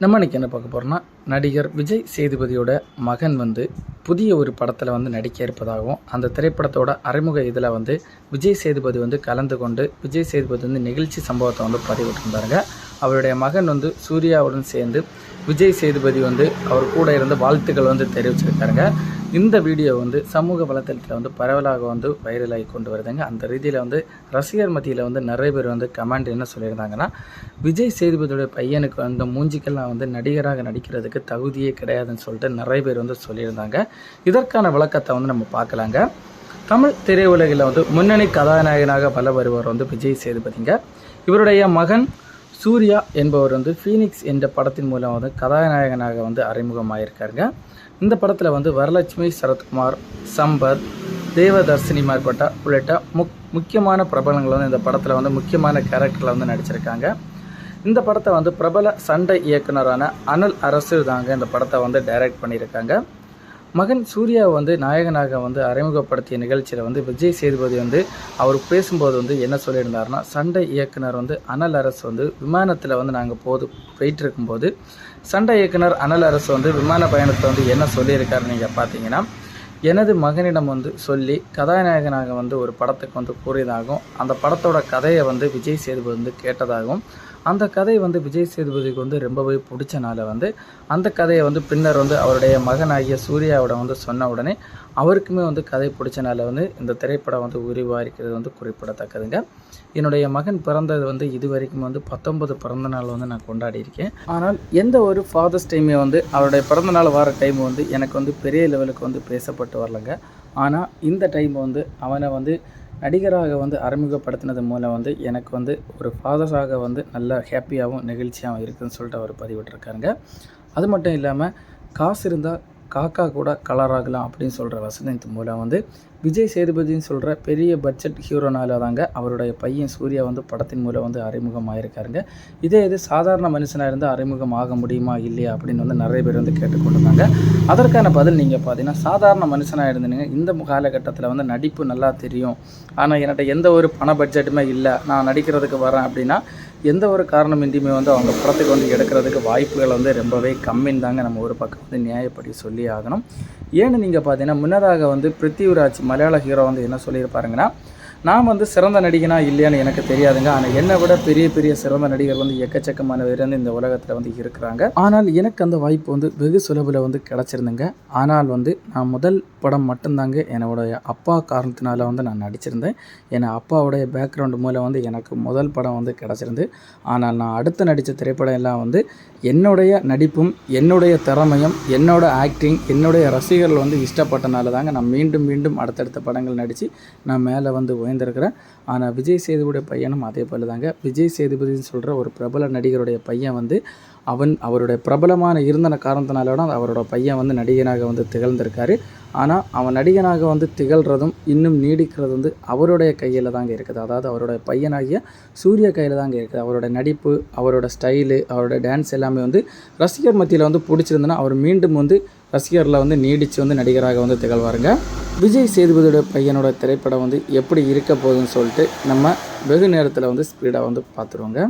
நம்ம என்ன பார்க்க போகிறோம்னா நடிகர் விஜய் சேதுபதியோட மகன் வந்து புதிய ஒரு படத்தில் வந்து நடிக்க இருப்பதாகவும் அந்த திரைப்படத்தோட அறிமுக இதில் வந்து விஜய் சேதுபதி வந்து கலந்து கொண்டு விஜய் சேதுபதி வந்து நிகழ்ச்சி சம்பவத்தை வந்து பதிவிட்டிருந்தாருங்க. அவருடைய மகன் வந்து சூர்யாவுடன் சேர்ந்து விஜய் சேதுபதி வந்து அவர் கூட இருந்து வாழ்த்துக்கள் வந்து தெரிவிச்சிருக்காருங்க. இந்த வீடியோ வந்து சமூக வலைத்தளத்தில் வந்து பரவலாக வந்து வைரலாகி கொண்டு வருதுங்க. அந்த ரீதியில் வந்து ரசிகர் மத்தியில் வந்து நிறைய பேர் வந்து கமெண்ட் என்ன சொல்லியிருந்தாங்கன்னா விஜய் சேதுபதியோட பையனுக்கு வந்து மூஞ்சிக்கெல்லாம் வந்து நடிகராக நடிக்கிறதுக்கு தகுதியே கிடையாதுன்னு சொல்லிட்டு நிறைய பேர் வந்து சொல்லியிருந்தாங்க. இதற்கான விளக்கத்தை வந்து நம்ம பார்க்கலாங்க. தமிழ் திரையுலகில் வந்து முன்னணி கதாநாயகனாக பல வருவர் வந்து விஜய் சேதுபதிங்க. இவருடைய மகன் சூர்யா என்பவர் வந்து ஃபீனிக்ஸ் என்ற படத்தின் மூலம் வந்து கதாநாயகனாக வந்து அறிமுகமாயிருக்காருங்க. இந்த படத்தில் வந்து வரலட்சுமி சரத்குமார் சம்பத் தேவதர்சினி மார்பட்டா உள்ளிட்ட முக் முக்கியமான பிரபலங்கள் வந்து இந்த படத்தில் வந்து முக்கியமான கேரக்டரில் வந்து நடிச்சிருக்காங்க. இந்த படத்தை வந்து பிரபல சண்டை இயக்குனரான அனல் அரசு தாங்க இந்த படத்தை வந்து டைரக்ட் பண்ணியிருக்காங்க. மகன் சூர்யா வந்து நாயகனாக வந்து அறிமுகப்படுத்திய நிகழ்ச்சியில் வந்து விஜய் சேதுபதி வந்து அவர் பேசும்போது வந்து என்ன சொல்லியிருந்தாருன்னா சண்டை இயக்குனர் வந்து அனல் அரசு வந்து விமானத்தில் வந்து நாங்கள் போது போயிட்டு இருக்கும்போது சண்டை இயக்குனர் அனல் அரசு வந்து விமான பயணத்தை வந்து என்ன சொல்லியிருக்காரு நீங்கள் பார்த்தீங்கன்னா எனது மகனிடம் வந்து சொல்லி கதாநாயகனாக வந்து ஒரு படத்துக்கு வந்து கூறியதாகவும் அந்த படத்தோட கதையை வந்து விஜய் சேதுபதி வந்து கேட்டதாகவும் அந்த கதை வந்து விஜய் சேதுபதிக்கு வந்து ரொம்பவே பிடிச்சனால வந்து அந்த கதையை வந்து பின்னர் வந்து அவருடைய மகனாகிய சூர்யாவோட வந்து சொன்ன உடனே அவருக்குமே வந்து கதை பிடிச்சனால வந்து இந்த திரைப்படம் வந்து உருவாக்கிறது வந்து குறிப்பிடத்தக்கதுங்க. என்னுடைய மகன் பிறந்தது வந்து இது வரைக்கும் வந்து பத்தொன்பது பிறந்த நாள் வந்து நான் கொண்டாடி இருக்கேன் ஆனால் எந்த ஒரு ஃபாதர்ஸ் டைமே வந்து அவருடைய பிறந்த நாள் வர டைம் வந்து எனக்கு வந்து பெரிய லெவலுக்கு வந்து பேசப்பட்டு வரலங்க. ஆனால் இந்த டைம் வந்து அவனை வந்து நடிகராக வந்து அறிமுகப்படுத்தினது மூலம் வந்து எனக்கு வந்து ஒரு ஃபாதர்ஸாக வந்து நல்ல ஹாப்பியாகவும் நெகிழ்ச்சியாகவும் இருக்குதுன்னு சொல்லிட்டு அவர் பதிவிட்டிருக்காருங்க. அது மட்டும் இல்லாமல் காசு இருந்தால் காக்கா கூட கலராகலாம் அப்படின்னு சொல்கிற வசனத்தின் மூலம் வந்து விஜய் சேதுபதினு சொல்கிற பெரிய பட்ஜெட் ஹீரோனால தாங்க அவருடைய பையன் சூர்யா வந்து படத்தின் மூலம் வந்து அறிமுகமாயிருக்காருங்க. இதே இது சாதாரண மனுஷனாக இருந்தால் அறிமுகம் ஆக முடியுமா இல்லையா அப்படின்னு வந்து நிறைய பேர் வந்து கேட்டுக்கொண்டிருந்தாங்க. அதற்கான பதில் நீங்கள் பார்த்தீங்கன்னா சாதாரண மனுஷனாக இருந்தீங்க இந்த காலகட்டத்தில் வந்து நடிப்பு நல்லா தெரியும். ஆனால் என்கிட்ட எந்த ஒரு பண பட்ஜெட்டுமே இல்லை. நான் நடிக்கிறதுக்கு வரேன் அப்படின்னா எந்த ஒரு காரணமின்றியுமே வந்து அவங்க படத்துக்கு வந்து எடுக்கிறதுக்கு வாய்ப்புகள் வந்து ரொம்பவே கம்மின்னு தாங்க நம்ம ஒரு பக்கம் வந்து நியாயப்படி சொல்லி ஆகணும். ஏன்னு நீங்கள் பார்த்தீங்கன்னா முன்னதாக வந்து பிருத்திவிராஜ் மலையாள ஹீரோ வந்து என்ன சொல்லியிருப்பாருங்கன்னா நான் வந்து சிறந்த நடிகனா இல்லையான்னு எனக்கு தெரியாதுங்க. ஆனால் என்னை விட பெரிய பெரிய சிறந்த நடிகர் வந்து எக்கச்சக்கமான பேர் வந்து இந்த உலகத்தில் வந்து இருக்கிறாங்க. ஆனால் எனக்கு அந்த வாய்ப்பு வந்து வெகு சுலபில் வந்து கிடச்சிருந்துங்க. ஆனால் வந்து நான் முதல் படம் மட்டும்தாங்க என்னோடய அப்பா காரணத்தினால வந்து நான் நடிச்சிருந்தேன். ஏன்னா அப்பாவுடைய பேக்ரவுண்டு மூலம் வந்து எனக்கு முதல் படம் வந்து கிடச்சிருந்து ஆனால் நான் அடுத்து நடித்த திரைப்படம் எல்லாம் வந்து என்னுடைய நடிப்பும் என்னுடைய திறமையும் என்னோடய ஆக்டிங் என்னுடைய ரசிகர்கள் வந்து இஷ்டப்பட்டனால தாங்க நான் மீண்டும் மீண்டும் அடுத்தடுத்த படங்கள் நடித்து நான் மேலே வந்து உயர்ந்திருக்கிறேன். ஆனால் விஜய் சேதுபதியுடைய பையனும் அதே போல் தாங்க விஜய் சேதுபதினு சொல்கிற ஒரு பிரபல நடிகருடைய பையன் வந்து அவன் அவருடைய பிரபலமான இருந்தன காரணத்தினால தான் அவரோட பையன் வந்து நடிகனாக வந்து திகழ்ந்திருக்காரு. ஆனால் அவன் நடிகனாக வந்து திகழ்கிறதும் இன்னும் நீடிக்கிறது வந்து அவருடைய கையில் தாங்க இருக்குது. அதாவது அவருடைய பையனாகிய சூரிய கையில் தாங்க இருக்குது. அவரோட நடிப்பு அவரோட ஸ்டைலு அவரோட டான்ஸ் எல்லாமே வந்து ரசிகர் மத்தியில் வந்து பிடிச்சிருந்தனா அவர் மீண்டும் வந்து ரசிகரில் வந்து நீடித்து வந்து நடிகராக வந்து திகழ்வாருங்க. விஜய் சேதுபதியோட பையனோட திரைப்படம் வந்து எப்படி இருக்க போகுதுன்னு சொல்லிட்டு நம்ம வெகு நேரத்தில் வந்து ஸ்பீடாக வந்து பார்த்துருவோங்க.